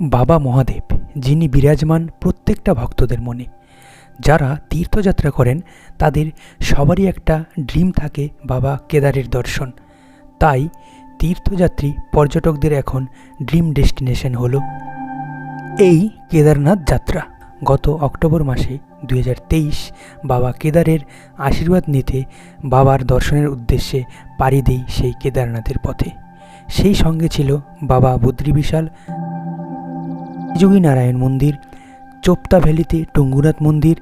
বাবা মহাদেব, যিনি বিরাজমান প্রত্যেকটা ভক্তদের মনে। যারা তীর্থযাত্রা করেন, তাদের সবারই একটা ড্রিম থাকে বাবা কেদারের দর্শন। তাই তীর্থযাত্রী পর্যটকদের এখন ড্রিম ডেস্টিনেশন হলো এই কেদারনাথ যাত্রা। গত অক্টোবর মাসে দু হাজার তেইশ বাবা কেদারের আশীর্বাদ নিতে বাবার দর্শনের উদ্দেশ্যে পাড়ি দেই সেই কেদারনাথের পথে। সেই সঙ্গে ছিল বাবা বদ্রী বিশাল যোগী নারায়ণ মন্দির, চোপতা ভ্যালিতে টঙ্গুনাথ মন্দির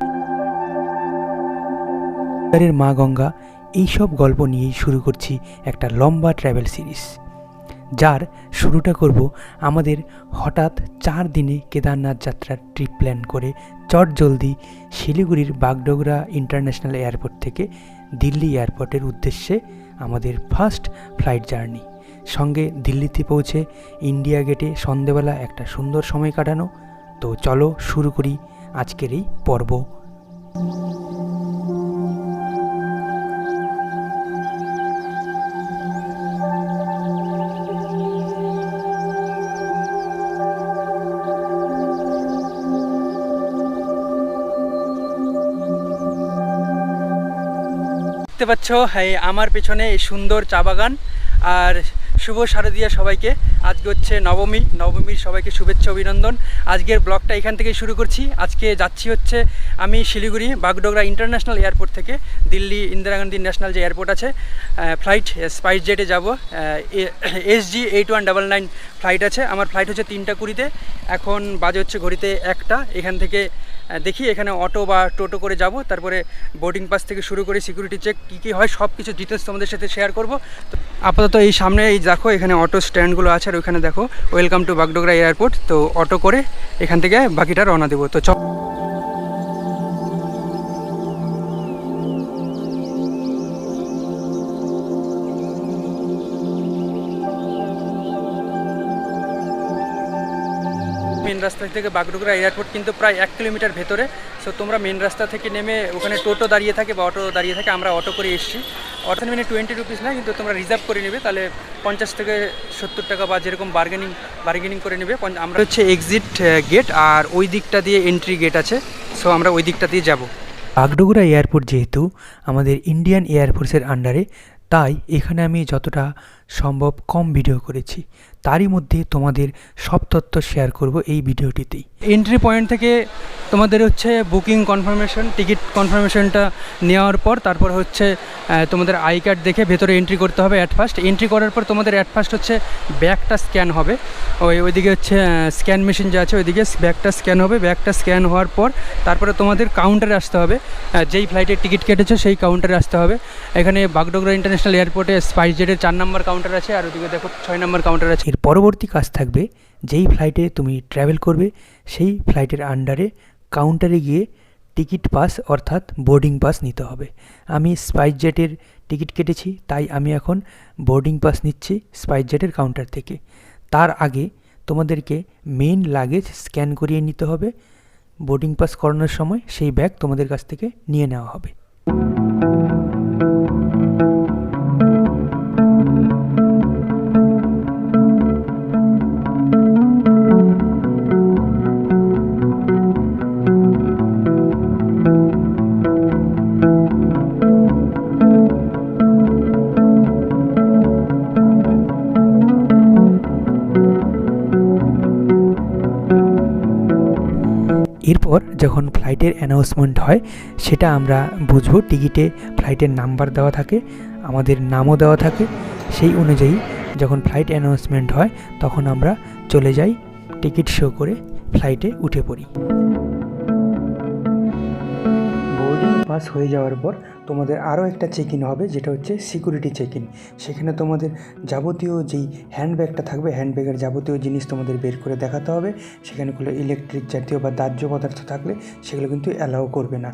মা গঙ্গা এইসব গল্প নিয়েই শুরু করছি একটা লম্বা ট্র্যাভেল সিরিজ যার শুরুটা করব আমাদের হঠাৎ চার দিনে কেদারনাথ যাত্রার ট্রিপ প্ল্যান করে চট জলদি শিলিগুড়ির বাগডোগরা ইন্টারন্যাশনাল এয়ারপোর্ট থেকে দিল্লি এয়ারপোর্টের উদ্দেশ্যে আমাদের ফার্স্ট ফ্লাইট জার্নি সঙ্গে দিল্লিতে পৌঁছে ইন্ডিয়া গেটে সন্ধেবেলা একটা সুন্দর সময় কাটানো। তো চলো শুরু করি আজকের এই পর্ব। দেখতে পাচ্ছ, এই আমার পেছনে এই সুন্দর চা বাগান। আর শুভ শারদিয়া সবাইকে। আজকে হচ্ছে নবমী, নবমীর সবাইকে শুভেচ্ছা, অভিনন্দন। আজকের ব্লগটা এখান থেকে শুরু করছি। আজকে যাচ্ছি হচ্ছে আমি শিলিগুড়ি, বাগডোগরা ইন্টারন্যাশনাল এয়ারপোর্ট থেকে। দিল্লি, ইন্দিরা গান্ধী ন্যাশনাল যে এয়ারপোর্ট আছে ফ্লাইট স্পাইস জেটে যাব। S G eight one double nine flight আছে। আমার ফ্লাইট হচ্ছে তিনটা কুড়িতে। এখন বাজে হচ্ছে ঘড়িতে একটা। এখান থেকে দেখি এখানে অটো বা টোটো করে যাব। তারপরে বোর্ডিং পাস থেকে শুরু করে সিকিউরিটি চেক কী কী হয়, সব কিছু ডিটেলস তোমাদের সাথে শেয়ার করব। তো আপাতত এই সামনে এই দেখো, এখানে অটো স্ট্যান্ডগুলো আছে আর ওইখানে দেখো ওয়েলকাম টু বাগডোগরা এয়ারপোর্ট তো অটো করে এখান থেকে বাকিটা রওনা দেবো। তো চ রাস্তা থেকে বাগডোগরা এয়ারপোর্ট কিন্তু প্রায় এক কিলোমিটার ভেতরে। সো তোমরা মেন রাস্তা থেকে নেমে ওখানে টোটো দাঁড়িয়ে থাকে বা অটো দাঁড়িয়ে থাকে, আমরা অটো করে এসেছি। অটো মানে টোয়েন্টি রুপিস না, কিন্তু তোমরা রিজার্ভ করে নেবে, তাহলে পঞ্চাশ থেকে সত্তর টাকা বা যেরকম বার্গেনিং বার্গেনিং করে নেবে। আমরা হচ্ছে এক্সিট গেট আর ওই দিকটা দিয়ে এন্ট্রি গেট আছে। সো আমরা ওই দিকটা দিয়ে যাব। বাগডোগরা এয়ারপোর্ট যেহেতু আমাদের ইন্ডিয়ান এয়ারফোর্সের আন্ডারে তাই এখানে আমি যতটা সম্ভব কম ভিডিও করেছি। তারই মধ্যে তোমাদের সব তথ্য শেয়ার করব এই ভিডিওটিতেই। এন্ট্রি পয়েন্ট থেকে তোমাদের হচ্ছে বুকিং কনফার্মেশন টিকিট কনফার্মেশনটা নেওয়ার পর তারপর হচ্ছে তোমাদের আই কার্ড দেখে ভেতরে এন্ট্রি করতে হবে অ্যাট ফার্স্ট এন্ট্রি করার পর তোমাদের অ্যাট ফার্স্ট হচ্ছে ব্যাগটা স্ক্যান হবে। ওই ওইদিকে হচ্ছে স্ক্যান মেশিন যা আছে ওইদিকে ব্যাগটা স্ক্যান হবে। ব্যাগটা স্ক্যান হওয়ার পর তারপরে তোমাদের কাউন্টারে আসতে হবে। যেই ফ্লাইটের টিকিট কেটেছো সেই কাউন্টারে আসতে হবে। এখানে বাগডোগরা ইন্টারন্যাশনাল এয়ারপোর্টে স্পাইস জেটের চার নম্বর কাউন্টার আছে আর ওদিকে দেখো ছয় নম্বর কাউন্টার আছে। এর পরবর্তী কাজ থাকবে যেই ফ্লাইটে তুমি ট্রাভেল করবে, সেই ফ্লাইটের আন্ডারে কাউন্টারে গিয়ে টিকিট পাস অর্থাৎ বোর্ডিং পাস নিতে হবে। আমি স্পাইস জেটের টিকিট কেটেছি, তাই আমি এখন বোর্ডিং পাস নিচ্ছি স্পাইস জেটের কাউন্টার থেকে। তার আগে তোমাদেরকে মেইন লাগেজ স্ক্যান করিয়ে নিতে হবে। বোর্ডিং পাস করানোর সময় সেই ব্যাগ তোমাদের কাছ থেকে নিয়ে নেওয়া হবে। যখন ফ্লাইটের অ্যানাউন্সমেন্ট হয়, সেটা আমরা বুঝব। টিকিটে ফ্লাইটের নাম্বার দেওয়া থাকে, আমাদের নামও দেওয়া থাকে। সেই অনুযায়ী যখন ফ্লাইট অ্যানাউন্সমেন্ট হয়, তখন আমরা চলে যাই টিকিট শো করে ফ্লাইটে উঠে পড়ি। পাস হয়ে যাওয়ার পর তোমাদের আরও একটা চেক ইন হবে, যেটা হচ্ছে সিকিউরিটি চেক ইন সেখানে তোমাদের যাবতীয় যেই হ্যান্ডব্যাগটা থাকবে হ্যান্ডব্যাগের যাবতীয় জিনিস তোমাদের বের করে দেখাতে হবে। সেখানে কোনো ইলেকট্রিক জাতীয় বা দাহ্য পদার্থ থাকলে সেগুলো কিন্তু অ্যালাউ করবে না।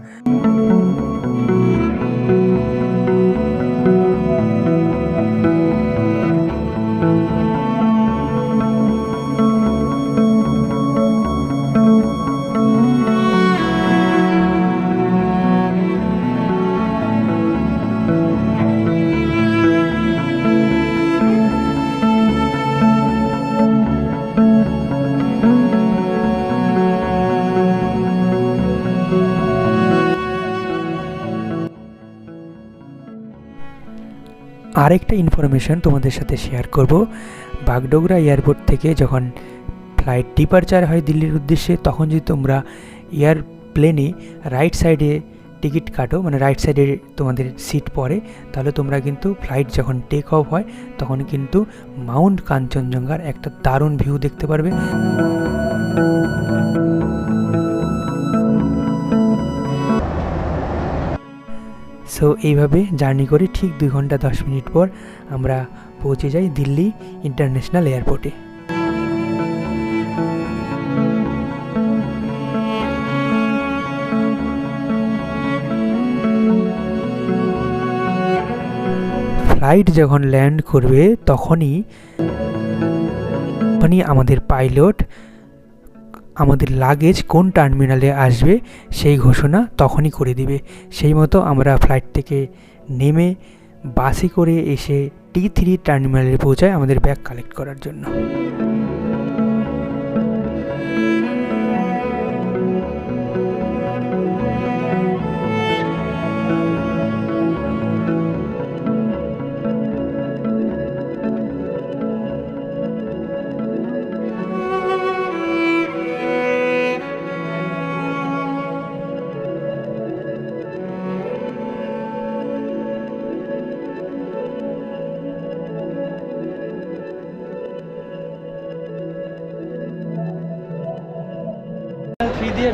আরেকটা ইনফরমেশন তোমাদের সাথে শেয়ার করব। বাগডোগরা এয়ারপোর্ট থেকে যখন ফ্লাইট ডিপারচার হয় দিল্লির উদ্দেশ্যে, তখন যদি তোমরা এয়ারপ্লেনে রাইট সাইডে টিকিট কাটো মানে রাইট সাইডে তোমাদের সিট পড়ে, তাহলে তোমরা কিন্তু ফ্লাইট যখন টেক অফ হয়, তখন কিন্তু মাউন্ট কাঞ্চনজঙ্ঘার একটা দারুণ ভিউ দেখতে পারবে। সো এইভাবে জার্নি করে, ঠিক দুই ঘণ্টা দশ মিনিট পর আমরা পৌঁছে যাই দিল্লি ইন্টারন্যাশনাল এয়ারপোর্টে। ফ্লাইট যখন ল্যান্ড করবে, তখনই তখনই আমাদের পাইলট আমাদের লাগেজ কোন টার্মিনালে আসবে, সেই ঘোষণা তখনই করে দিবে। সেই মতো আমরা ফ্লাইট থেকে নেমে বাসে করে এসে টি থ্রি টার্মিনালে পৌঁছায় আমাদের ব্যাগ কালেক্ট করার জন্য।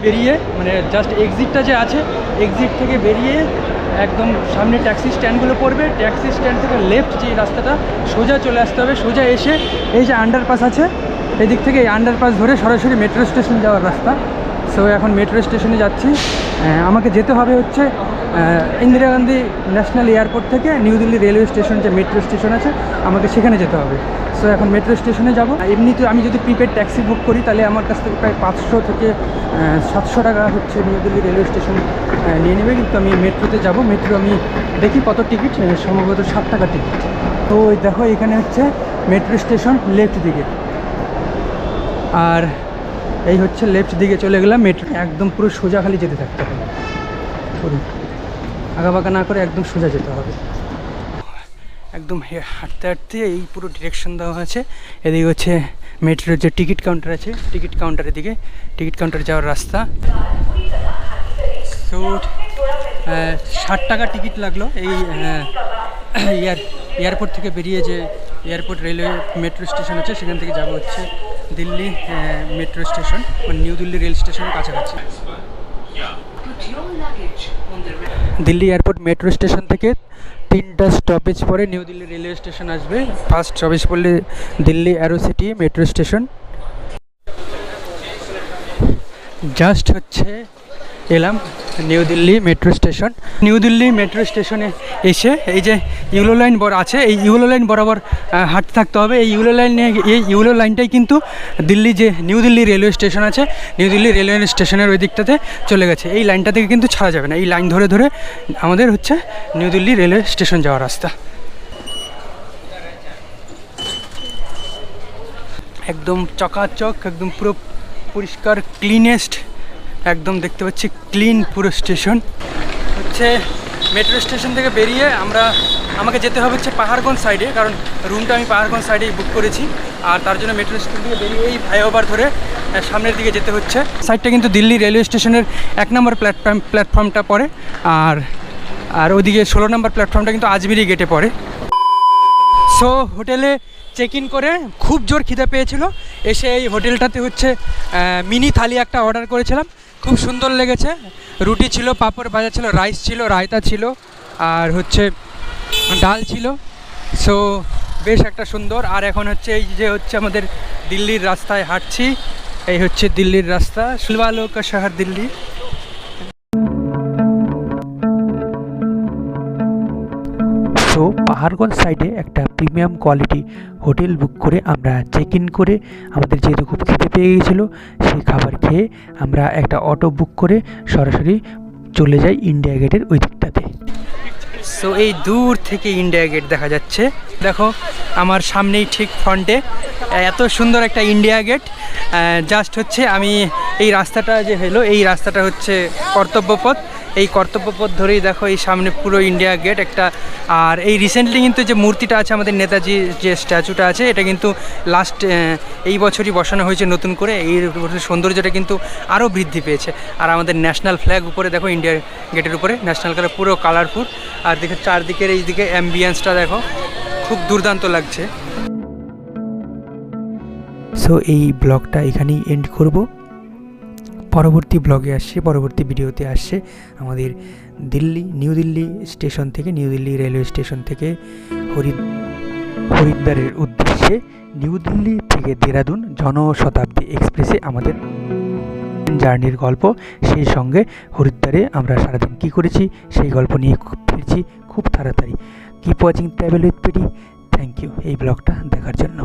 বেরিয়ে মানে জাস্ট এক্সিটটা যে আছে এক্সিট থেকে বেরিয়ে একদম সামনে ট্যাক্সি স্ট্যান্ডগুলো পড়বে। ট্যাক্সি স্ট্যান্ড থেকে লেফট যে রাস্তাটা, সোজা চলে আসতে হবে। সোজা এসে এই যে আন্ডারপাস আছে, এদিক থেকে এই আন্ডারপাস ধরে সরাসরি মেট্রো স্টেশন যাওয়ার রাস্তা। সো এখন মেট্রো স্টেশনে যাচ্ছি। আমাকে যেতে হবে হচ্ছে ইন্দিরা গান্ধী ন্যাশনাল এয়ারপোর্ট থেকে নিউ দিল্লি রেলওয়ে স্টেশন যে মেট্রো স্টেশন আছে, আমাকে সেখানে যেতে হবে। সো এখন মেট্রো স্টেশনে যাব। এমনিতে আমি যদি প্রিপেড ট্যাক্সি বুক করি, তাহলে আমার কাছ থেকে প্রায় পাঁচশো থেকে সাতশো টাকা হচ্ছে নিউ দিল্লি রেলওয়ে স্টেশন নিয়ে নেবে। কিন্তু আমি মেট্রোতে যাব। মেট্রো আমি দেখি কত টিকিট সম্ভবত ষাট টাকা টিকিট তো দেখো, এখানে হচ্ছে মেট্রো স্টেশন লেফট দিকে। আর এই হচ্ছে লেফট দিকে চলে গেলাম মেট্রো একদম পুরো সোজা খালি যেতে থাকতে হবে। পুরো আঁকাবাঁকা না করে একদম সোজা যেতে হবে। একদম হাঁটতে হাঁটতে এই পুরো ডিরেকশন দেওয়া আছে এদিকে হচ্ছে মেট্রোর যে টিকিট কাউন্টার আছে টিকিট কাউন্টারের দিকে টিকিট কাউন্টারে যাওয়ার রাস্তা। সো ষাট টাকা টিকিট লাগল এই এয়ার এয়ারপোর্ট থেকে বেরিয়ে যে এয়ারপোর্ট রেলওয়ে মেট্রো স্টেশন আছে, সেখান থেকে যাব হচ্ছে দিল্লি মেট্রো স্টেশন মানে নিউ দিল্লি রেল স্টেশনের কাছাকাছি। দিল্লি এয়ারপোর্ট মেট্রো স্টেশন থেকে তিনটা স্টপেজ পরে নিউ দিল্লি রেলওয়ে স্টেশন আসবে। ফার্স্ট স্টপেজ পড়লে Delhi aero city metro station just হচ্ছে এলাম new Delhi metro station. New Delhi metro স্টেশনে এসে এই যে ইউলো লাইন বর আছে, এই ইউলো লাইন বরাবর হাঁটতে থাকতে হবে। এই ইউলো লাইনে এই ইউলো লাইনটাই কিন্তু দিল্লি যে নিউ দিল্লি রেলওয়ে স্টেশন আছে, নিউ দিল্লি রেলওয়ে স্টেশনের ওই দিকটাতে চলে গেছে। এই লাইনটা থেকে কিন্তু ছাড়া যাবে না। এই লাইন ধরে ধরে আমাদের হচ্ছে নিউ দিল্লি রেলওয়ে স্টেশন যাওয়ার রাস্তা। একদম চকাচক, একদম পুরো পরিষ্কার ক্লিনেস্ট একদম দেখতে পাচ্ছি ক্লিন পুরো স্টেশন। হচ্ছে মেট্রো স্টেশন থেকে বেরিয়ে আমরা, আমাকে যেতে হবে হচ্ছে পাহাড়গঞ্জ সাইডে কারণ রুমটা আমি পাহাড়গঞ্জ সাইডেই বুক করেছি। আর তার জন্য মেট্রো স্টেশন থেকে বেরিয়ে এই ফ্লাইওভার ধরে সামনের দিকে যেতে হচ্ছে। সাইডটা কিন্তু দিল্লি রেলওয়ে স্টেশনের এক নম্বর প্ল্যাটফর্ম প্ল্যাটফর্মটা পড়ে, আর আর ওদিকে ষোলো নম্বর প্ল্যাটফর্মটা কিন্তু আজমিরি গেটে পড়ে। সো হোটেলে চেক ইন করে খুব জোর খিদে পেয়েছিল। এসে এই হোটেলটাতে হচ্ছে মিনি থালি একটা অর্ডার করেছিলাম। খুব সুন্দর লেগেছে। রুটি ছিল, পাঁপড় ভাজা ছিল, রাইস ছিল, রায়তা ছিল, আর হচ্ছে ডাল ছিল। সো বেশ একটা সুন্দর। আর এখন হচ্ছে এই যে হচ্ছে আমাদের দিল্লির রাস্তায় হাঁটছি, এই হচ্ছে দিল্লির রাস্তা কা শহর দিল্লি। পাহাড়গঞ্জ সাইডে একটা প্রিমিয়াম কোয়ালিটি হোটেল বুক করে আমরা চেক ইন করে আমাদের যেহেতু খুব খেতে পেয়ে গিয়েছিল সেই খাবার খেয়ে আমরা একটা অটো বুক করে সরাসরি চলে যাই ইন্ডিয়া গেটের ওই দিকটাতে। সো এই দূর থেকে ইন্ডিয়া গেট দেখা যাচ্ছে। দেখো, আমার সামনেই ঠিক ফ্রন্টে এত সুন্দর একটা ইন্ডিয়া গেট জাস্ট হচ্ছে আমি এই রাস্তাটা যে হলো, এই রাস্তাটা হচ্ছে কর্তব্যপথ। এই কর্তব্যপথ ধরেই দেখো এই সামনে পুরো ইন্ডিয়া গেট একটা, আর এই রিসেন্টলি কিন্তু যে মূর্তিটা আছে আমাদের নেতাজি যে স্ট্যাচুটা আছে, এটা কিন্তু লাস্ট এই বছরই বসানো হয়েছে নতুন করে। এই সৌন্দর্যটা কিন্তু আরও বৃদ্ধি পেয়েছে। আর আমাদের ন্যাশনাল ফ্ল্যাগ উপরে দেখো ইন্ডিয়া গেটের উপরে ন্যাশনাল কালার পুরো কালারফুল আর দেখে চারদিকের এই দিকে অ্যাম্বিয়েন্সটা দেখো, খুব দুর্দান্ত লাগছে। সো এই ব্লগটা এখানেই এন্ড করব। পরবর্তী ব্লগে আসছে, পরবর্তী ভিডিওতে আসছে আমাদের দিল্লি নিউ দিল্লি স্টেশন থেকে নিউ দিল্লি রেলওয়ে স্টেশন থেকে হরিদ হরিদ্বারের উদ্দেশ্যে নিউ দিল্লি থেকে দেরাদুন জনশতাব্দী এক্সপ্রেসে আমাদের জার্নির গল্প। সেই সঙ্গে হরিদ্বারে আমরা সারাদিন কী করেছি, সেই গল্প নিয়ে ফিরছি, খুব তাড়াতাড়ি। Keep watching travel with PT thank you এই ব্লগটা দেখার জন্য।